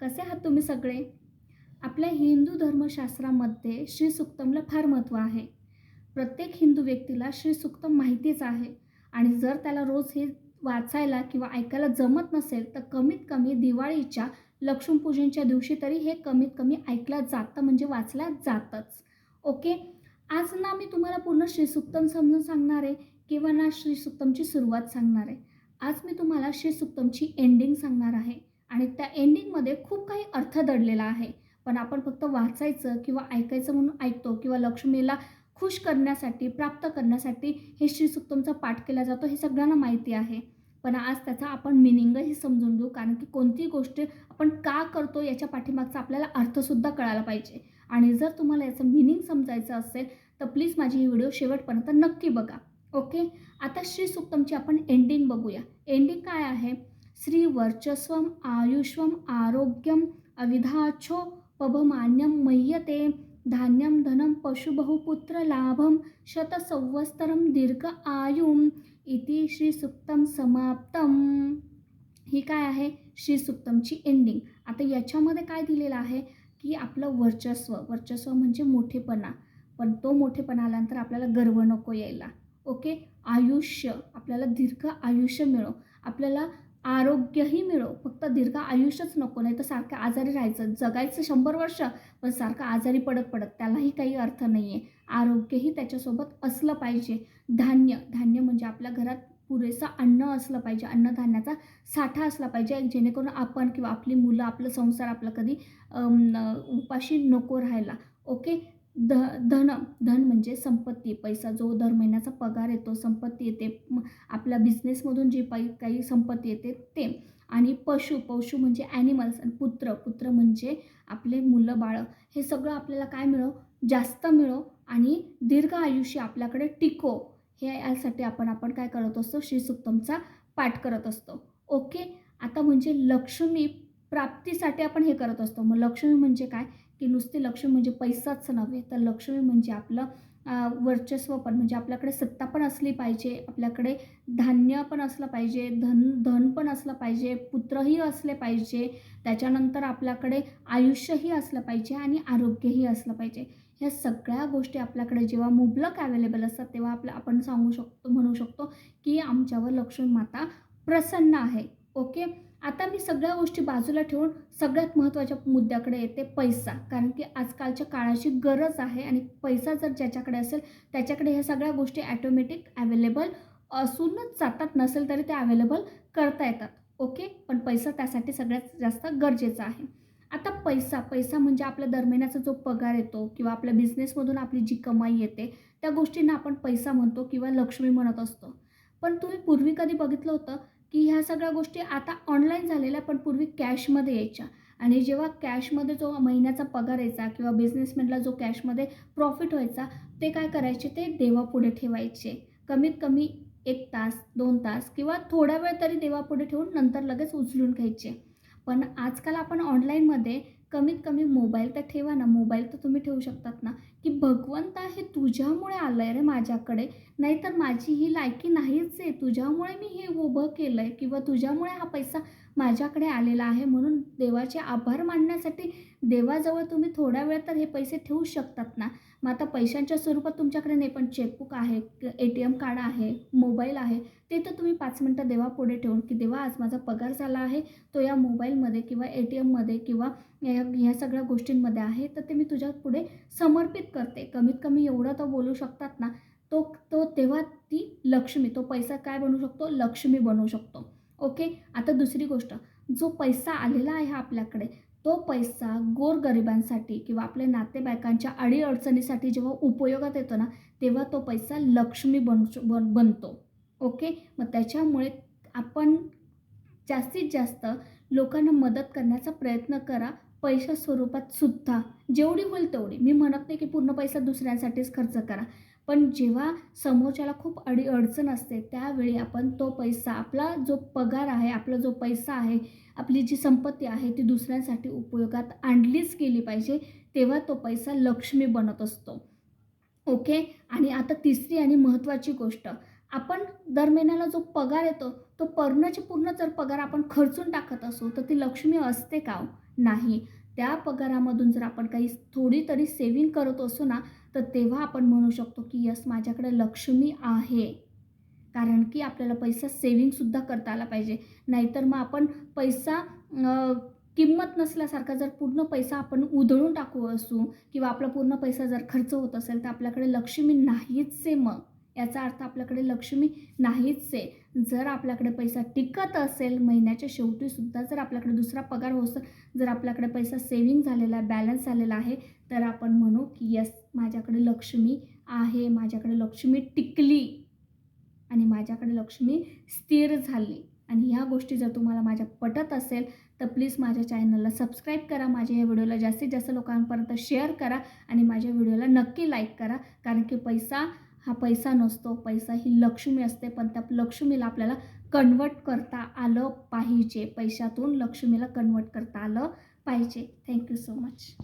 कसे आहात तुम्ही सगळे? आपल्या हिंदू धर्मशास्त्रामध्ये श्री सुक्तमला फार महत्त्व आहे. प्रत्येक हिंदू व्यक्तीला श्री सुक्तम माहितीच आहे आणि जर त्याला रोज हे वाचायला किंवा ऐकायला जमत नसेल तर कमीत कमी दिवाळीच्या लक्ष्मीपूजनच्या दिवशी तरी हे कमीत कमी ऐकलं जातं म्हणजे वाचलं जातंच. ओके? आज ना मी तुम्हाला पूर्ण श्रीसुक्तम समजून सांगणार आहे किंवा ना श्रीसुक्तमची सुरुवात सांगणार आहे. आज मी तुम्हाला श्रीसुक्तमची एंडिंग सांगणार आहे. आणि त्या एंडिंगमध्ये खूप काही अर्थ दडलेला आहे. पण आपण फक्त वाचायचं किंवा ऐकायचं म्हणून ऐकतो किंवा लक्ष्मीला खुश करण्यासाठी प्राप्त करण्यासाठी हे श्रीसुक्तमचा पाठ केला जातो हे सगळ्यांना माहिती आहे. पण आज त्याचा आपण मिनिंगही समजून घेऊ कारण की कोणती गोष्ट आपण का करतो याच्या पाठीमागचा आपल्याला अर्थसुद्धा कळायला पाहिजे. आणि जर तुम्हाला याचं मिनिंग समजायचं असेल तर प्लीज माझी ही व्हिडिओ शेवटपर्यंत नक्की बघा. ओके आता श्री सुक्तमची आपण एंडिंग बघूया. एंडिंग काय आहे? श्री वर्चस्वम आयुष्वम आरोग्यम अविधाछो पभमान्यम मय्यते धान्यम धनम पशुबहुपुत्र लाभम शतसंवत्सरम दीर्घ आयुम इति श्री सुक्तम समाप्तम। ही काय आहे? श्री सुक्तमची एंडिंग आता याच्यामध्ये काय दिलेलं आहे? की आपलं वर्चस्व. वर्चस्व म्हणजे मोठेपणा. पण तो मोठेपणा आल्यानंतर आपल्याला गर्व नको यायला. ओके? आयुष्य. आपल्याला दीर्घ आयुष्य मिळो. आपल्याला आरोग्यही मिळो. फक्त दीर्घ आयुष्यच नको नाही तर सारखं आजारी राहायचं. जगायचं शंभर वर्ष पण सारखं आजारी पडत पडत त्यालाही काही अर्थ नाही आहे आरोग्यही त्याच्यासोबत असलं पाहिजे. धान्य धान्य म्हणजे आपल्या घरात पुरेसं अन्न असलं पाहिजे. अन्नधान्याचा साठा असला पाहिजे जेणेकरून आपण किंवा आपली मुलं आपलं संसार आपलं कधी उपाशी नको राहायला. ओके? ध धन धन म्हणजे संपत्ती. पैसा जो दर महिन्याचा पगार येतो संपत्ती येते. आपल्या बिझनेसमधून जी पाई काही संपत्ती येते ते. आणि पशु पशु म्हणजे ॲनिमल्स आणि पुत्र. पुत्र म्हणजे आपले मुलं बाळं. हे सगळं आपल्याला काय मिळो? जास्त मिळो आणि दीर्घ आयुष्य आपल्याकडे टिको. हे यासाठी आपण आपण काय करत असतो? श्रीसुक्तमचा पाठ करत असतो. ओके? आता म्हणजे लक्ष्मी प्राप्तीसाठी आपण हे करत असतो. मग लक्ष्मी म्हणजे काय? की नुसती लक्ष्मी म्हणजे पैसाच नव्हे तर लक्ष्मी म्हणजे आपलं वर्चस्व पण. म्हणजे आपल्याकडे सत्ता पण असली पाहिजे आपल्याकडे धान्य पण असलं पाहिजे धन धन पण असलं पाहिजे पुत्रही असले पाहिजे त्याच्यानंतर आपल्याकडे आयुष्यही असलं पाहिजे आणि आरोग्यही असलं पाहिजे. ह्या सगळ्या गोष्टी आपल्याकडे जेव्हा मुबलक अवेलेबल असतात तेव्हा आपलं आपण सांगू शकतो म्हणू शकतो की आमच्यावर लक्ष्मी माता प्रसन्न आहे. ओके? आता मी सगळ्या गोष्टी बाजूला ठेवून सगळ्यात महत्त्वाच्या मुद्द्याकडे येते पैसा. कारण की आजकालच्या काळाची गरज आहे आणि पैसा जर ज्याच्याकडे असेल त्याच्याकडे ह्या सगळ्या गोष्टी ॲटोमॅटिक अवेलेबल असूनच जातात नसेल तरी ते अवेलेबल करता येतात. ओके? पण पैसा त्यासाठी सगळ्यात जास्त गरजेचा आहे. आता पैसा पैसा म्हणजे आपल्या दरम्यानाचा जो पगार येतो किंवा आपल्या बिझनेसमधून आपली जी कमाई येते त्या गोष्टींना आपण पैसा म्हणतो किंवा लक्ष्मी म्हणत असतो. पण तुम्ही पूर्वी कधी बघितलं होतं की ह्या सगळ्या गोष्टी आता ऑनलाईन झालेल्या पण पूर्वी कॅशमध्ये यायच्या. आणि जेव्हा कॅशमध्ये जो महिन्याचा पगार यायचा किंवा बिझनेसमॅनला जो कॅशमध्ये प्रॉफिट व्हायचा ते काय करायचे? ते देवापुढे ठेवायचे. कमीत कमी एक तास दोन तास किंवा थोडा वेळ तरी देवापुढे ठेवून नंतर लगेच उचलून घ्यायचे. पण आजकाल आपण ऑनलाईनमध्ये कमीत कमी मोबाईल तर ठेवा ना. मोबाईल तर तुम्ही ठेवू शकतात ना. की भगवंता हे तुझ्यामुळे आलं आहे रे माझ्याकडे. नाहीतर माझी ही लायकी नाहीच आहे. तुझ्यामुळे मी हे उभं केलं आहे किंवा तुझ्यामुळे हा पैसा माझ्याकडे आलेला आहे म्हणून देवाचे आभार मानण्यासाठी देवाजवळ तुम्ही थोडा वेळ तर हे पैसे ठेवू शकतात ना? मग आता पैशांच्या स्वरूपात तुमच्याकडे नाही पण चेकबुक आहे ए टी एम कार्ड आहे मोबाईल आहे ते तर तुम्ही पाच मिनटं देवा पुढे ठेवून की देवा आज माझा पगार झाला आहे तो या मोबाईलमध्ये किंवा ए टी एममध्ये किंवा या ह्या सगळ्या गोष्टींमध्ये आहे तर ते मी तुझ्या पुढे समर्पित करते. कमीत कमी एवढं तर बोलू शकतात ना तो तो तेव्हा ती लक्ष्मी तो पैसा काय बनू शकतो? लक्ष्मी बनू शकतो. ओके? आता दुसरी गोष्ट जो पैसा आलेला आहे आपल्याकडे तो पैसा गोरगरिबांसाठी किंवा आपल्या नातेवाईकांच्या अडीअडचणीसाठी जेव्हा उपयोगात येतो ना तेव्हा तो पैसा लक्ष्मी बनू बन बनतो. ओके? मग त्याच्यामुळे आपण जास्तीत जास्त लोकांना मदत करण्याचा प्रयत्न करा. पैशा स्वरूपात सुद्धा जेवढी होईल तेवढी. मी म्हणत नाही की पूर्ण पैसा दुसऱ्यांसाठीच खर्च करा. पण जेव्हा समोरच्याला खूप अडी अडचण असते त्यावेळी आपण तो पैसा आपला जो पगार आहे आपला जो पैसा आहे आपली जी संपत्ती आहे ती दुसऱ्यांसाठी उपयोगात आणलीच गेली पाहिजे तेव्हा तो पैसा लक्ष्मी बनत असतो. ओके? आणि आता तिसरी आणि महत्त्वाची गोष्ट. आपण दर महिन्याला जो पगार येतो तो पूर्णचे पूर्ण जर पगार आपण खर्चून टाकत असू तर ती लक्ष्मी असते का हो? नाही. त्या पगारामधून जर आपण काही थोडी तरी सेविंग करत असू ना तर तेव्हा आपण म्हणू शकतो की यस माझ्याकडे लक्ष्मी आहे. कारण की आपल्याला पैसा सेविंगसुद्धा करता आला पाहिजे. नाहीतर मग आपण पैसा किंमत नसल्यासारखा जर पूर्ण पैसा आपण उधळून टाकू असू किंवा आपला पूर्ण पैसा जर खर्च होत असेल तर आपल्याकडे लक्ष्मी नाहीच आहे मग. याचा अर्थ आपल्याकडे लक्ष्मी नाहीच आहे. जर आपल्याकडे पैसा टिकत असेल महिन्याच्या शेवटीसुद्धा जर आपल्याकडे दुसरा पगार होत जर आपल्याकडे पैसा सेविंग झालेला आहे बॅलन्स झालेला आहे तर आपण म्हणू की यस माझ्याकडे लक्ष्मी आहे माझ्याकडे लक्ष्मी टिकली आणि माझ्याकडे लक्ष्मी स्थिर झाली. आणि ह्या गोष्टी जर तुम्हाला माझ्या पटत असेल तर प्लीज माझ्या चॅनलला सबस्क्राईब करा माझ्या या व्हिडिओला जास्तीत जास्त लोकांपर्यंत शेअर करा आणि माझ्या व्हिडिओला नक्की लाईक करा कारण की पैसा हा पैसा नसतो पैसा ही लक्ष्मी असते पण त्या लक्ष्मीला आपल्याला कन्वर्ट करता आलं पाहिजे. पैशातून लक्ष्मीला कन्वर्ट करता आलं पाहिजे. Thank you so much